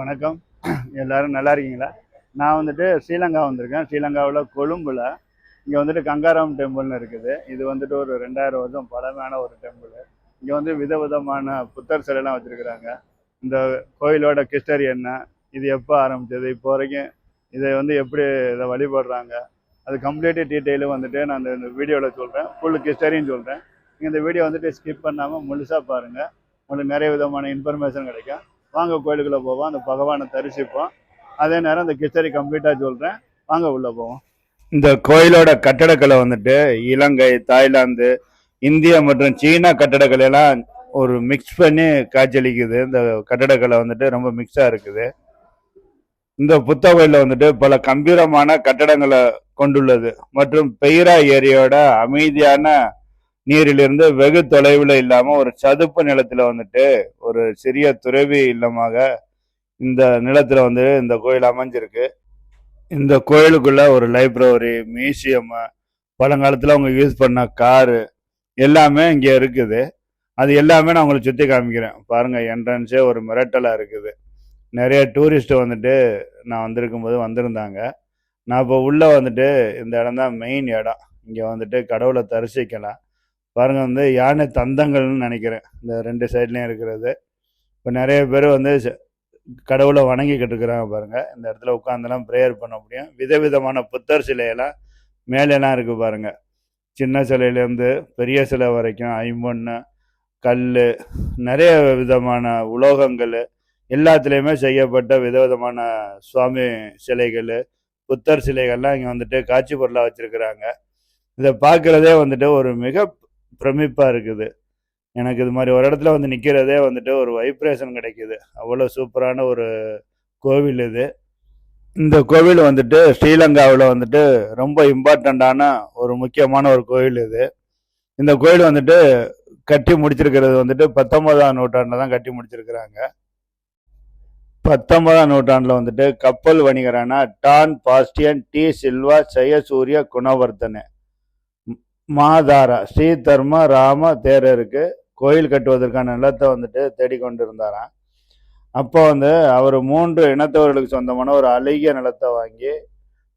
வணக்கம். எல்லாரும் நல்லா இருக்கீங்களா? நான் வந்துட்டு ஸ்ரீலங்கா வந்திருக்கேன். ஸ்ரீலங்காவில் கொழும்புல. இங்கே வந்துட்டு கங்காராம் டெம்பிள்னு இருக்குது. இது வந்துட்டு ஒரு ரெண்டாயிரம் வருஷம் பழமையான ஒரு டெம்பிள். இங்கே வந்து விதவிதமான புத்தர் சிலைலாம் வச்சுருக்குறாங்க. இந்த கோயிலோட கிஸ்டரி என்ன? இது எப்போ ஆரம்பித்தது இப்போ வரைக்கும் இதை வந்து எப்படி இதை வழிபடுறாங்க? அது கம்ப்ளீட்டு டீட்டெயிலும் வந்துட்டு நான் இந்த வீடியோவில் சொல்கிறேன் ஃபுல் கிஸ்டரின்னு சொல்கிறேன் நீங்கள் இந்த வீடியோ வந்துட்டு ஸ்கிப் பண்ணாமல் முழுசாக பாருங்கள் உங்களுக்கு நிறைய விதமான இன்ஃபர்மேஷன் கிடைக்கும். வாங்க கோயிலுக்குள்ளே போவோம் அந்த பகவானை தரிசிப்போம். அதே நேரம் இந்த கிச்சடி கம்ப்ளீட்டாக சொல்கிறேன் வாங்க உள்ளே போவோம். இந்த கோயிலோட கட்டடக்கலை வந்துட்டு இலங்கை தாய்லாந்து இந்தியா மற்றும் சீனா கட்டடக்கலை எல்லாம் ஒரு மிக்ஸ் பண்ணி காய்ச்சலிக்குது இந்த கட்டடக்கலை வந்துட்டு ரொம்ப மிக்ஸாக இருக்குது. இந்த புத்த கோயிலில் வந்துட்டு பல கம்பீரமான கட்டடங்களை கொண்டுள்ளது. மற்றும் பெய்ரா ஏரியோட அமைதியான நீரிலிருந்து வெகு தொலைவில் இல்லாமல் ஒரு சதுப்பு நிலத்தில் வந்துட்டு ஒரு சிறிய துறவி இல்லமாக இந்த நிலத்தில் வந்து இந்த கோயில் அமைஞ்சிருக்கு. இந்த கோயிலுக்குள்ள ஒரு லைப்ரரி மியூசியம் பழங்காலத்தில் அவங்க யூஸ் பண்ண காரு எல்லாமே இங்கே இருக்குது. அது எல்லாமே நான் உங்களுக்கு சுற்றி காமிக்கிறேன். பாருங்கள் என்ட்ரன்ஸே ஒரு மிரட்டலாக இருக்குது. நிறைய டூரிஸ்ட்டு வந்துட்டு நான் வந்திருக்கும் போது வந்திருந்தாங்க. நான் இப்போ உள்ளே வந்துட்டு இந்த இடம் தான் மெயின் இடம். இங்கே வந்துட்டு கடவுளை தரிசிக்கலாம். பாருங்கள் வந்து யானை தந்தங்கள்னு நினைக்கிறேன். இந்த ரெண்டு சைட்லேயும் இருக்கிறது. இப்போ நிறைய பேர் வந்து ச- கடவுளை வணங்கிக்கிட்டு இருக்கிறாங்க பாருங்கள் இந்த இடத்துல உட்காந்துலாம் ப்ரேயர் பண்ண முடியும். விதவிதமான புத்தர் சிலையெல்லாம் மேலெல்லாம் இருக்குது பாருங்கள் சின்ன சிலையிலேருந்து பெரிய சிலை வரைக்கும் ஐம்பொன்னு கல் நிறைய விதமான உலோகங்கள் எல்லாத்துலேயுமே செய்யப்பட்ட விதவிதமான சுவாமி சிலைகள் புத்தர் சிலைகள்லாம் இங்கே வந்துட்டு காட்சி பொருளாக வச்சுருக்கிறாங்க. இதை பார்க்குறதே வந்துட்டு ஒரு மிக பிரமிப்பாக இருக்குது. எனக்கு இது மாதிரி ஒரு இடத்துல வந்து நிற்கிறதே வந்துட்டு ஒரு வைப்ரேஷன் கிடைக்கிது. அவ்வளோ சூப்பரான ஒரு கோவில் இது. இந்த கோவில் வந்துட்டு ஸ்ரீலங்காவில் வந்துட்டு ரொம்ப இம்பார்ட்டண்ட்டான ஒரு முக்கியமான ஒரு கோவில் இது. இந்த கோயில் வந்துட்டு கட்டி முடிச்சிருக்கிறது வந்துட்டு பத்தொன்பதாம் நூற்றாண்டில் தான் கட்டி முடிச்சிருக்கிறாங்க. பத்தொன்பதாம் நூற்றாண்டில் வந்துட்டு கப்பல் வணிகரான டான் பாஸ்டியன் டி சில்வா ஜெயசூரிய குணவர்த்தனை மாதாரா ஸ்ரீ தர்ம ராம தேரருக்கு கோயில் கட்டுவதற்கான நிலத்தை வந்துட்டு தேடிக்கொண்டு இருந்தாராம் அப்போ வந்து அவர் மூன்று இனத்தவர்களுக்கு சொந்தமான ஒரு அழகிய நிலத்தை வாங்கி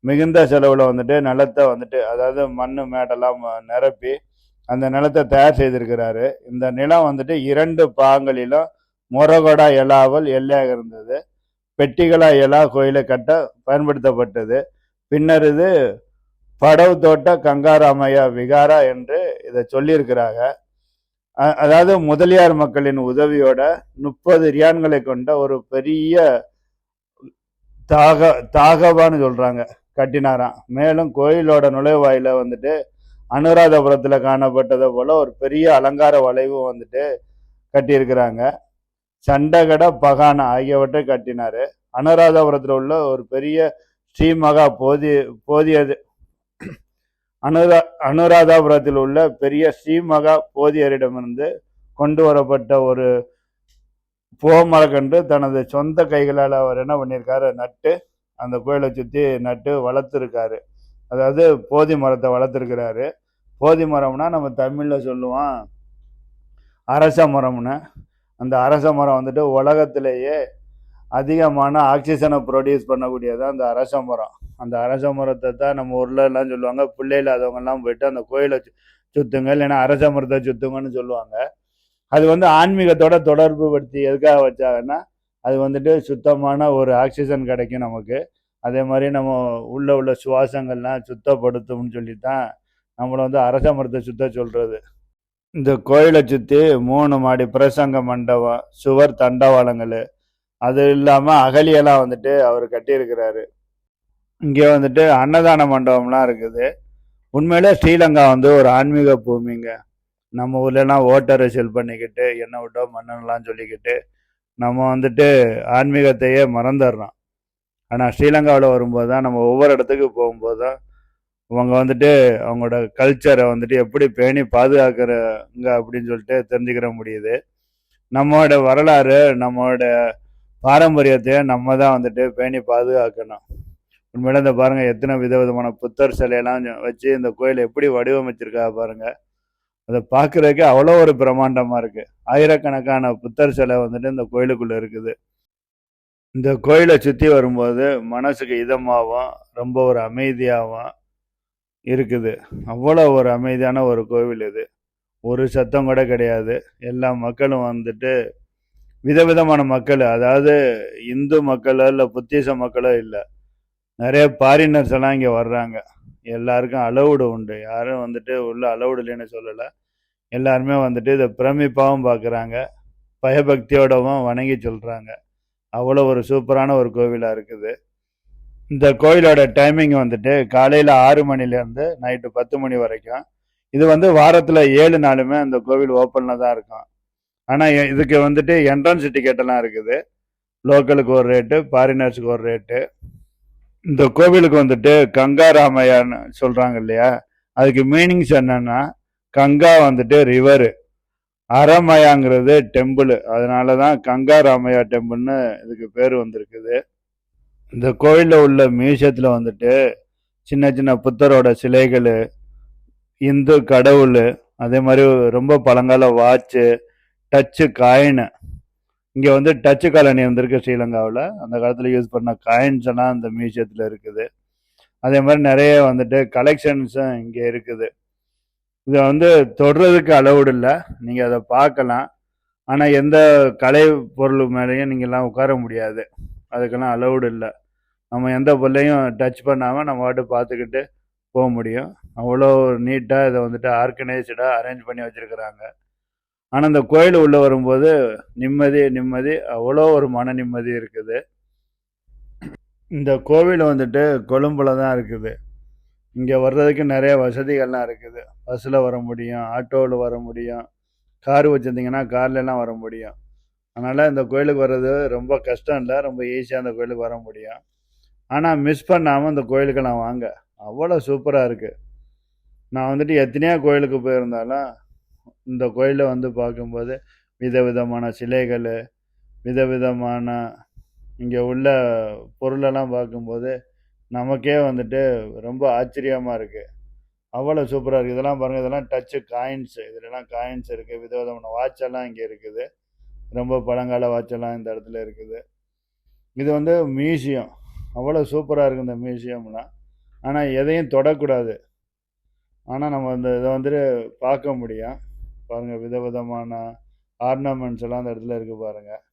மிகுந்த செலவில் வந்துட்டு நிலத்தை வந்துட்டு அதாவது மண் மேடெல்லாம் நிரப்பி அந்த நிலத்தை தயார் செய்திருக்கிறாரு. இந்த நிலம் வந்துட்டு இரண்டு பாங்களிலும் முரகொடா எலாவல் எல்லையாக இருந்தது. பெட்டிகளா எலா கோயிலை கட்ட பயன்படுத்தப்பட்டது. பின்னர் இது படவு தோட்ட கங்காராமையா விகாரா என்று இதை சொல்லியிருக்கிறாங்க. அதாவது முதலியார் மக்களின் உதவியோட முப்பது ரியான்களை கொண்ட ஒரு பெரிய தாக தாகவான்னு சொல்கிறாங்க கட்டினாராம். மேலும் கோயிலோட நுழைவாயில வந்துட்டு அனுராதபுரத்தில் காணப்பட்டதை போல ஒரு பெரிய அலங்கார வளைவும் வந்துட்டு கட்டியிருக்கிறாங்க. சண்டகட பகானா ஆகியவற்றை கட்டினார். அனுராதபுரத்தில் உள்ள ஒரு பெரிய ஸ்ரீமகா போதி போதியது அனுரா அனுராதாபுரத்தில் உள்ள பெரிய ஸ்ரீமகா போதியரிடமிருந்து கொண்டு வரப்பட்ட ஒரு பூமரக்கன்று தனது சொந்த கைகளால் அவர் என்ன பண்ணியிருக்காரு? நட்டு அந்த கோயிலை சுற்றி நட்டு வளர்த்துருக்காரு. அதாவது போதி மரத்தை வளர்த்துருக்கிறாரு. போதி மரம்னா நம்ம தமிழில் சொல்லுவோம் அரச மரம்னு. அந்த அரச மரம் வந்துட்டு உலகத்திலேயே அதிகமான ஆக்சிஜனை ப்ரொடியூஸ் பண்ணக்கூடியதான் அந்த அரச மரம். அந்த அரச மரத்தை தான் நம்ம ஊர்ல எல்லாம் சொல்லுவாங்க. பிள்ளை இல்லாதவங்கெல்லாம் போயிட்டு அந்த கோயிலை சு- சுத்துங்க இல்லைன்னா அரச மரத்தை சுத்துங்கன்னு சொல்லுவாங்க. அது வந்து ஆன்மீகத்தோட தொடர்பு படுத்தி எதுக்காக வச்சாங்கன்னா அது வந்துட்டு சுத்தமான ஒரு ஆக்சிஜன் கிடைக்கும் நமக்கு. அதே மாதிரி நம்ம உள்ள உள்ள சுவாசங்கள்லாம் சுத்தப்படுத்தும்னு சொல்லி தான் நம்மளை வந்து அரச மரத்தை சுத்த சொல்கிறது இந்த கோயிலை சுற்றி மூணு மாடி பிரசங்க மண்டபம் சுவர் தண்டவாளங்கள். அது இல்லாமல் அகலியெல்லாம் வந்துட்டு அவர் கட்டியிருக்கிறாரு. இங்கே வந்துட்டு அன்னதான மண்டபம்லாம் இருக்குது. உண்மையிலே ஸ்ரீலங்கா வந்து ஒரு ஆன்மீக பூமிங்க. நம்ம ஊர்லலாம் ஓட்டரை அரசியல் பண்ணிக்கிட்டு என்ன விட்டோ மன்னன்லாம் சொல்லிக்கிட்டு நம்ம வந்துட்டு ஆன்மீகத்தையே மறந்துடுறோம். ஆனால் ஸ்ரீலங்காவில் வரும்போது தான் நம்ம ஒவ்வொரு இடத்துக்கு போகும்போது தான் அவங்க வந்துட்டு அவங்களோட கல்ச்சரை வந்துட்டு எப்படி பேணி பாதுகாக்கிறங்க அப்படின்னு சொல்லிட்டு தெரிஞ்சுக்கிற முடியுது. நம்மளோட வரலாறு நம்மளோட பாரம்பரியத்தை நம்ம தான் வந்துட்டு பேணி பாதுகாக்கணும். உண்மையில இந்த பாருங்க எத்தனை விதவிதமான புத்தர் சிலையெல்லாம் வச்சு இந்த கோயில் எப்படி வடிவமைச்சிருக்கா பாருங்க. அதை பார்க்குறதுக்கே அவ்வளோ ஒரு பிரம்மாண்டமாக இருக்குது ஆயிரக்கணக்கான புத்தர் சிலை வந்துட்டு இந்த கோயிலுக்குள்ளே இருக்குது. இந்த கோயிலை சுற்றி வரும்போது மனசுக்கு இதமாகவும் ரொம்ப ஒரு அமைதியாகவும் இருக்குது. அவ்வளோ ஒரு அமைதியான ஒரு கோவில் இது. ஒரு சத்தம் கூட கிடையாது. எல்லா மக்களும் வந்துட்டு விதவிதமான மக்கள். அதாவது இந்து மக்களோ இல்லை புத்திச மக்களோ இல்லை. நிறைய ஃபாரினர்ஸ் எல்லாம் இங்கே வர்றாங்க. எல்லாருக்கும் அலவுடு உண்டு. யாரும் வந்துட்டு உள்ள அலவுடு இல்லைன்னு சொல்லலை. எல்லாருமே வந்துட்டு இதை பிரமிப்பாகவும் பார்க்குறாங்க. பயபக்தியோடவும் வணங்கி சொல்கிறாங்க அவ்வளோ ஒரு சூப்பரான ஒரு கோவிலாக இருக்குது. இந்த கோயிலோட டைமிங் வந்துட்டு காலையில் ஆறு மணிலேருந்து நைட்டு பத்து மணி வரைக்கும். இது வந்து வாரத்தில் ஏழு நாளுமே அந்த கோவில் ஓப்பனில் தான் இருக்கும். ஆனால் இதுக்கு வந்துட்டு என்ட்ரன்ஸ் டிக்கெட்டெல்லாம் இருக்குது. லோக்கலுக்கு ஒரு ரேட்டு ஃபாரினர்ஸுக்கு ஒரு ரேட்டு இந்த கோவிலுக்கு வந்துட்டு கங்கா ராமையான்னு சொல்கிறாங்க இல்லையா அதுக்கு மீனிங்ஸ் என்னன்னா கங்கா வந்துட்டு ரிவரு அரமயாங்கிறது டெம்பிள் அதனால தான் கங்கா ராமையா டெம்பிள்னு இதுக்கு பேர் வந்திருக்குது. இந்த கோயிலில் உள்ள மியூசியத்தில் வந்துட்டு சின்ன சின்ன புத்தரோட சிலைகள் இந்து கடவுள் அதே மாதிரி ரொம்ப பழங்கால வாட்சு டச்சு காயின் இங்கே வந்து டச்சு காலனி வந்திருக்கு ஸ்ரீலங்காவில். அந்த காலத்தில் யூஸ் பண்ண காயின்ஸ் எல்லாம் அந்த மியூசியத்தில் இருக்குது. அதே மாதிரி நிறைய வந்துட்டு கலெக்ஷன்ஸும் இங்கே இருக்குது. இதை வந்து தொடுறதுக்கு அளவுடு இல்லை. நீங்கள் அதை பார்க்கலாம். ஆனால் எந்த கலை பொருள் மேலேயும் நீங்கள்லாம் உட்கார முடியாது. அதுக்கெல்லாம் அளவுடு இல்லை. நம்ம எந்த பொருளையும் டச் பண்ணாமல் நம்ம பாட்டு பார்த்துக்கிட்டு போக முடியும். அவ்வளோ நீட்டாக இதை வந்துட்டு ஆர்கனைஸ்டாக அரேஞ்ச் பண்ணி வச்சுருக்குறாங்க. ஆனால் இந்த கோயில் உள்ளே வரும்போது நிம்மதி நிம்மதி அவ்வளோ ஒரு மன நிம்மதி இருக்குது. இந்த கோவில் வந்துட்டு கொழும்பில் தான் இருக்குது. இங்கே வர்றதுக்கு நிறைய வசதிகள்லாம் இருக்குது. பஸ்ஸில் வர முடியும் ஆட்டோவில் வர முடியும். கார் வச்சுருந்தீங்கன்னா கார்லலாம் வர முடியும். அதனால் இந்த கோயிலுக்கு வர்றது ரொம்ப கஷ்டம் இல்லை ரொம்ப ஈஸியாக அந்த கோயிலுக்கு வர முடியும். ஆனால் மிஸ் பண்ணாமல் இந்த கோயிலுக்கு நான் வாங்க. அவ்வளோ சூப்பராக இருக்குது நான் வந்துட்டு எத்தனையோ கோயிலுக்கு போயிருந்தாலும் இந்த கோயிலை வந்து பார்க்கும்போது விதவிதமான சிலைகள் விதவிதமான இங்கே உள்ள பொருளெல்லாம் பார்க்கும்போது நமக்கே வந்துட்டு ரொம்ப ஆச்சரியமாக இருக்குது அவ்வளோ சூப்பராக இருக்குது இதெல்லாம் பாருங்கள் இதெல்லாம் டச்சு காயின்ஸு இதுலலாம் காயின்ஸ் இருக்குது விதவிதமான வாட்செல்லாம் இங்கே இருக்குது. ரொம்ப பழங்கால வாட்செல்லாம் இந்த இடத்துல இருக்குது. இது வந்து மியூசியம் அவ்வளோ சூப்பராக இருக்குது இந்த மியூசியம்லாம் ஆனால் எதையும் தொடக்கூடாது. ஆனால் நம்ம இந்த இதை வந்துட்டு பார்க்க முடியும். பாருங்கள் விதவிதமான ஆர்னமெண்ட்ஸ் எல்லாம் அந்த இடத்துல இருக்குது பாருங்கள்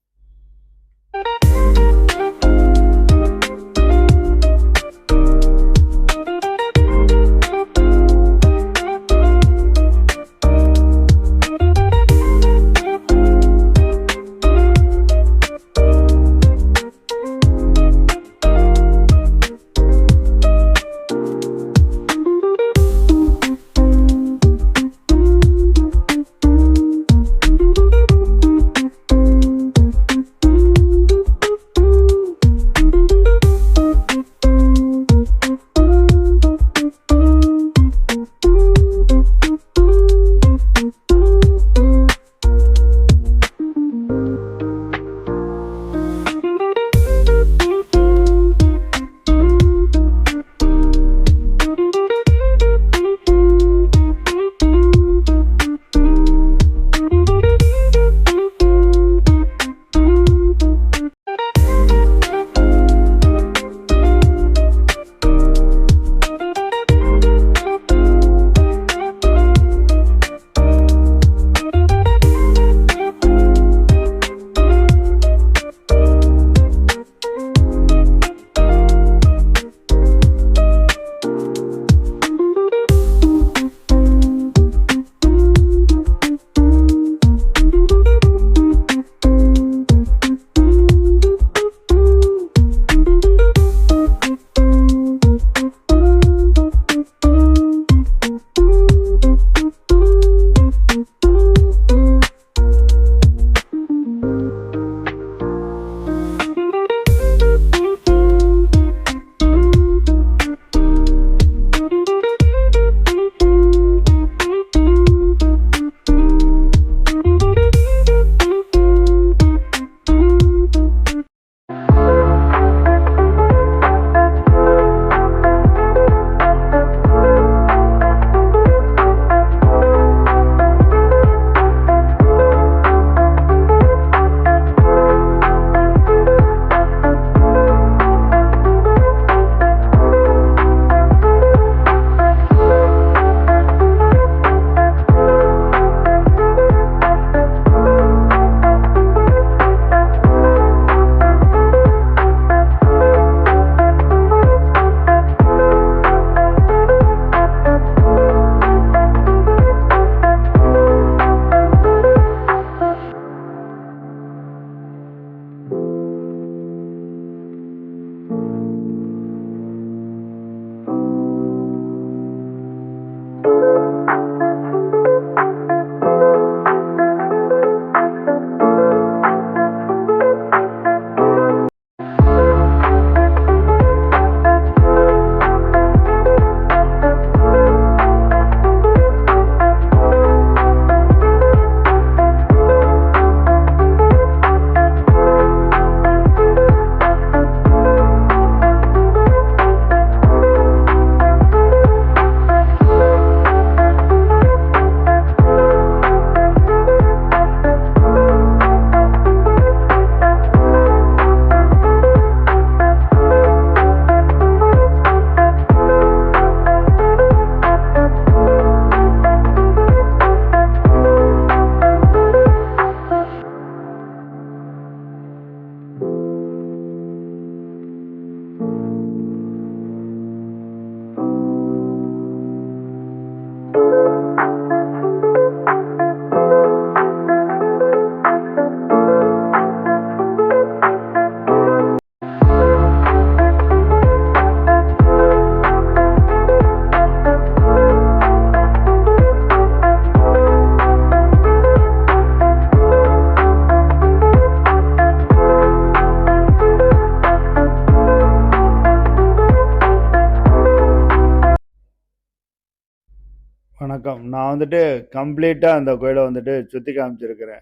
நான் வந்துட்டு கம்ப்ளீட்டாக அந்த கோயிலை வந்துட்டு சுற்றி காமிச்சிருக்கிறேன்.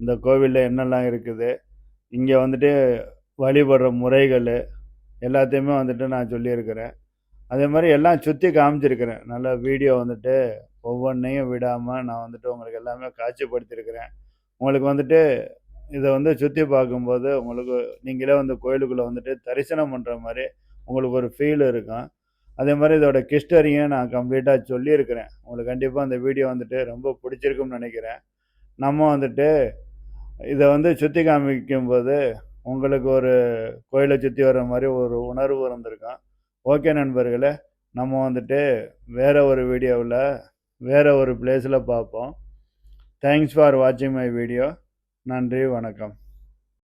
இந்த கோவிலில் என்னெல்லாம் இருக்குது? இங்கே வந்துட்டு வழிபடுற முறைகள் எல்லாத்தையுமே வந்துட்டு நான் சொல்லியிருக்கிறேன். அதே மாதிரி எல்லாம் சுற்றி காமிச்சிருக்கிறேன். நல்ல வீடியோ வந்துட்டு ஒவ்வொன்றையும் விடாமல் நான் வந்துட்டு உங்களுக்கு எல்லாமே காட்சிப்படுத்தியிருக்கிறேன். உங்களுக்கு வந்துட்டு இதை வந்து சுற்றி பார்க்கும்போது உங்களுக்கு நீங்களே வந்து கோயிலுக்குள்ளே வந்துட்டு தரிசனம் பண்ணுற மாதிரி உங்களுக்கு ஒரு ஃபீல் இருக்கும். அதே மாதிரி இதோட கிஸ்டரியும் நான் கம்ப்ளீட்டாக சொல்லியிருக்கிறேன். உங்களுக்கு கண்டிப்பாக அந்த வீடியோ வந்துட்டு ரொம்ப பிடிச்சிருக்கும்னு நினைக்கிறேன். நம்ம வந்துட்டு இதை வந்து சுற்றி காமிக்கும் போது உங்களுக்கு ஒரு கோயிலை சுற்றி வர்ற மாதிரி ஒரு உணர்வு இருந்திருக்கும் ஓகே நண்பர்களே நம்ம வந்துட்டு வேறு ஒரு வீடியோவில் வேறு ஒரு பிளேஸில் பார்ப்போம். தேங்க்ஸ் ஃபார் வாட்சிங் மை வீடியோ நன்றி வணக்கம்.